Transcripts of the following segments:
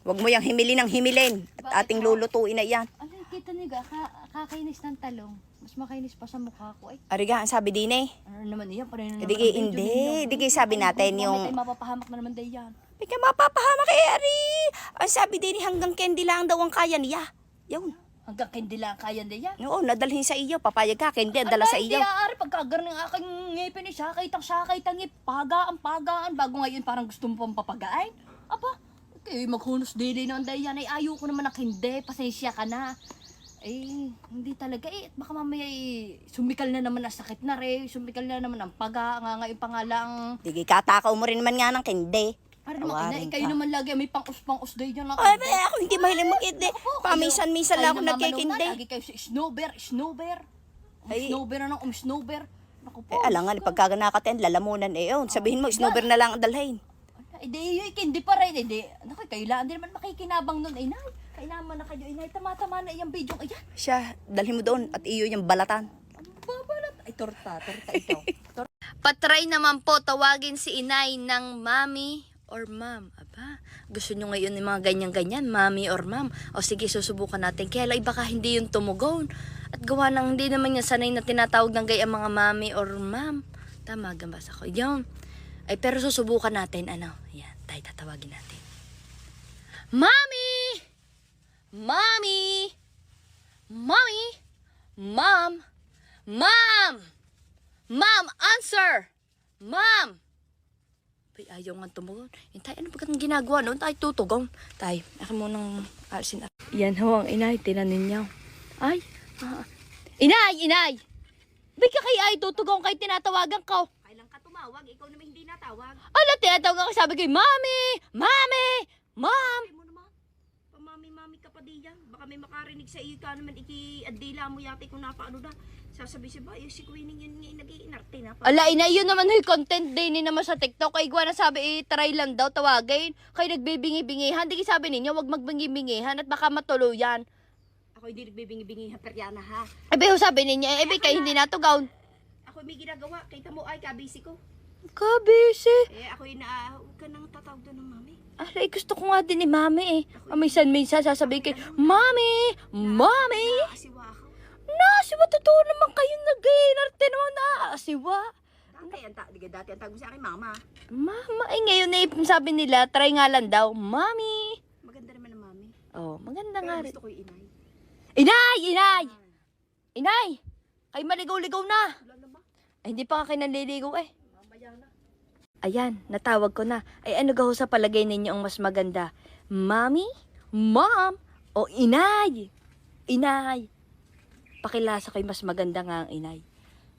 Huwag mo yung himili ng himilin. At ating lulutuin na yan. Ano, kita niyo ga, ka, kakainis ng talong. Mas makainis pa sa mukha ko. Ay, Ariga, ang sabi din eh. ano naman yan? Pareho na Hindi, naman ang hindi. ninyo. Sabi natin Ay, yung- Ay, mapapahamak na naman din yan. May ka mapapahama kay Ari. Ang sabi din eh, hanggang candy lang daw ang kaya niya. Yun. Hanggang hindi lang kaya din yan. Oo, nadalhin sa iyo. Papayag ka, candy, ang dala sa iyo. Hindi aari pagkagar ng aking ngipin ni sakay tang sakay tang pagaan pagaan bago ngayon parang gusto mo pang papagain. Aba, kayo maghunos dili ng dayan ay ayoko naman na hindi, pasensya ka na. Eh, hindi talaga eh. Baka mamaya eh, sumikal na naman ang sakit na re, sumikal na naman ang paga, nga nga lang. Sige, katakaw mo rin naman nga ng candy. Para naman, eh, kayo ka. naman lagi may pang-us-pang-us day dyan. Ay, ba, ako hindi mahilig mag-candy. Paminsan-minsan lang ako nagkikindi. Lagi kayo sa snowbear, snowbear. Ay. Snowbear na ng um snowbear. Naku po. Eh, alangan, pagka nakatayin, lalamunan eh. Yun, sabihin mo, snowber na lang ang dalhin. Eh, di, yun, hindi pa rin, hindi. Naku, kayo lang, hindi naman makikinabang nun, ay nay. Kailangan na kayo, inay, tama-tama na yung video, ayan. Siya, dalhin mo doon at iyo yung balatan. Ang babalat. Ay, torta, torta ito. Patry naman po tawagin si inay ng mami or ma'am. Aba, gusto nyo ngayon ng mga ganyan-ganyan, mami or ma'am. O sige, susubukan natin. Kaya lang baka hindi yung tumugon. At gawa ng hindi naman niya sanay na tinatawag ng gaya mga mami or ma'am. Tama, gambas ako. Yun. Ay, pero susubukan natin, ano. Yan, tayo tatawagin natin. Mami! Mami! Mami! Mom! Mom! Ma'am, answer! Ma'am! Ay, ayaw nga tumugon. Yung tayo, ano ba ginagawa noon? Tayo tutugon. Tayo, ako munang alisin. Yan ho, ang inay, tinanin niya. Ay, ah. inay, inay! Ba't ka kay ay tutugon kay tinatawagan ko? Tumawag? Ikaw naman hindi natawag. Ala, tinatawagan ko sabi ko, Mami! Mami! Ma'am! Ay mo naman. Pamami-mami ka pa diyan. Baka may makarinig sa iyo ka naman iki-adila mo yati kung napaano na. Sasabi siya ba, yung si Queenie yun nga nag-iinarte na. Ala, ina, yun naman yung content din ni naman sa TikTok. Kay Gwa na sabi, eh, try lang daw, tawagin. Kay nagbibingi-bingihan. Di sabi ninyo, wag magbingi-bingihan at baka matuluyan. Ako hindi nagbibingi-bingi ha, Periana ha. Ebe, sabi ninyo, eh, ebe, kay hindi natugaw. Ako may ginagawa. Kita mo ay kabisi ko. Kabisi. Eh ako yung na, huwag ka nang tatawag doon ng mami. Eh, gusto ko nga din ni mami eh. Minsan-minsan sasabihin kay, Mami! Mami! Asiwa ako. Nasiwa, totoo naman kayo nag-iinarte naman na. Asiwa. Dati, ang ta- dati ang tawag mo sa akin, mama. Mama, eh ngayon eh, sabi nila, try nga lang daw, Mami. Maganda naman ang mami. Oh, maganda Pero nga rin. gusto ko yung inay. Inay! Inay! Inay! Kay maligaw-ligaw na. Wala. Ay, hindi pa nga kayo nanliligaw eh. Ayan, natawag ko na. Ay, ano gaho sa palagay ninyo ang mas maganda? Mami? Mom? O inay? Inay? Pakilasa yung mas maganda nga ang inay.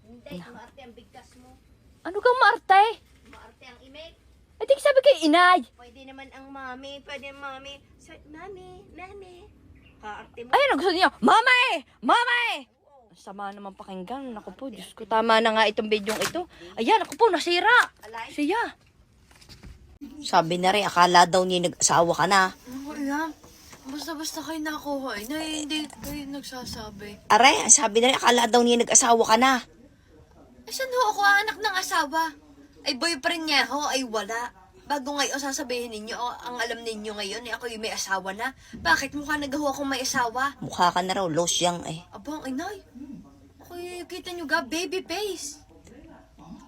Hindi, maarte ang bigkas mo. Ano kang maarte? Maarte ang imig. Ay, di sabi kay inay. Pwede naman ang mami, pwede ang mami. Sa, mami, nani. Kaarte mo. Ay, ano gusto niyo? Mama eh! Sama naman pakinggan. Naku po, Diyos ko. Tama na nga itong bidyong ito. Ayan, ako po, nasira. Siya. Sabi na rin, akala daw niya nag-asawa ka na. Ano? Basta-basta kayo nakuha eh. Na hindi kayo nagsasabi. Aray, sabi na rin, akala daw niya nag-asawa ka na. Eh, saan ho ako anak ng asawa? Ay, boyfriend niya ho, ay wala. Bago ngayon sasabihin ninyo, oh, ang alam ninyo ngayon, eh, ako yung may asawa na. Bakit mukha nagawa akong may asawa? Mukha ka na raw, losyang eh. Abang, inay. Yung kita nyo ga, baby face.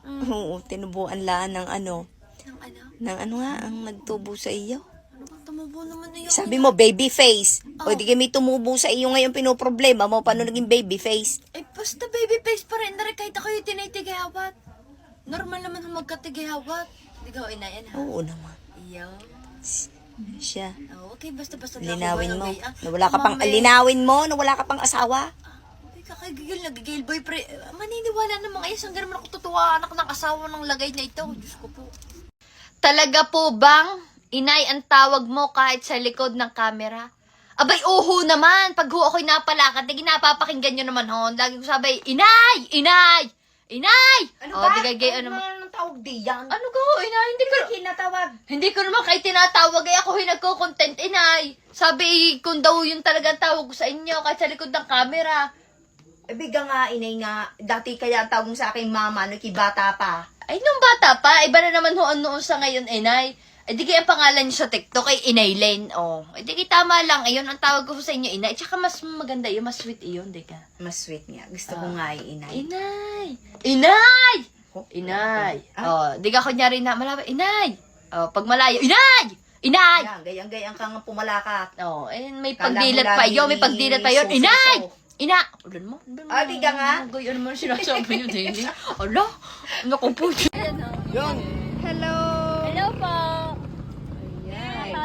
Oo, tinubuan lang ng ano, Ng ano? ng ano nga, ang nagtubo sa iyo. Ano bang tumubo naman na yun? Sabi mo, baby face. O di kami tumubo sa iyo ngayon pinoproblema mo, paano naging baby face? Eh, basta baby face pa rin na rin kahit ako yung tinitigihawat. Normal naman ang magkatigihawat. Hindi ka ho, inay, yan ha? Oo naman. Iyo. Siya. Oh, okay, basta-basta Linawin mo. ah. Na wala ka pang, linawin mo na wala ka pang asawa. Ay, kakagigil, nagigil boyfriend. Maniniwala naman kayo, saan naman ako tutuwa anak ng asawa ng lagay na ito. Diyos ko po. Talaga po bang inay ang tawag mo kahit sa likod ng camera? Abay, uho naman. Pag ho ako'y napalakat, di napapakinggan nyo naman ho. Lagi ko sabay, inay! Inay! Inay! Ano O, di gagay, ano, Ano tawag diyan? ano ko, inay? Hindi ko, kinatawag? hindi ko naman kayo tinatawag. Eh, ako yung nagko-content, inay. Sabi, kung daw yung talagang tawag ko sa inyo, kahit sa likod ng camera. Biga nga, inay nga. Dati kaya ang tawag mo sa akin mama, no, bata pa. Ay, nung bata pa, iba na naman ho ang noon sa ngayon, inay. Eh di kaya ang pangalan niyo sa TikTok ay Inaylen. Oh. Eh di kaya tama lang. Ayun, ang tawag ko sa inyo, Inay. Tsaka mas maganda yun, mas sweet iyon, di ka. Mas sweet nga. Gusto ko nga ay inay. Inay! Inay! Oh, Inay! Ah. Oh, di ka kunyari na malapit. Inay! Oh, pag malayo, Inay! Inay! Yan, gayang-gayang ka nga pumalakat. Oh, eh, may Kala pagdilat pa yun, may pagdilat pa yun. Inay! Ina! Ulan mo? Mo? Ah, di ka nga. Ano mo sinasabi niyo din? Ala! Naku po. Hello! Hello po.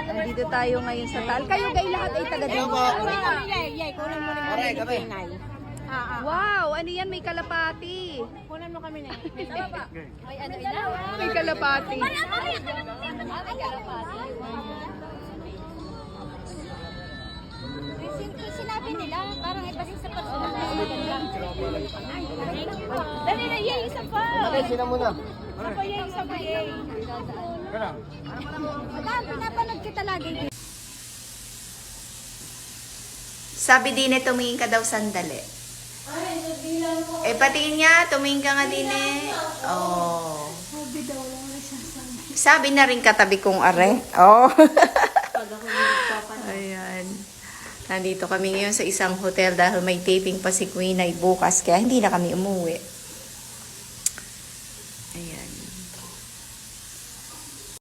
Nandito tayo ngayon sa tal. Kayo gay lahat ay taga dito. Wow, ano yan? May kalapati. Kunan mo kami na. May ano ina? May kalapati. Sinabi nila, parang iba sa personal na Dali na, yay, isa pa. Okay, sino muna? Isa pa, yay, isa pa, yay. Madam, pinapanood kita lagi. Sabi din eh, tumingin ka daw sandali. Eh, patingin nga, tumingin ka nga din eh. Oh. Sabi na rin katabi kong are. Oh. Ayan. Nandito kami ngayon sa isang hotel dahil may taping pa si Queen ay bukas, kaya hindi na kami umuwi.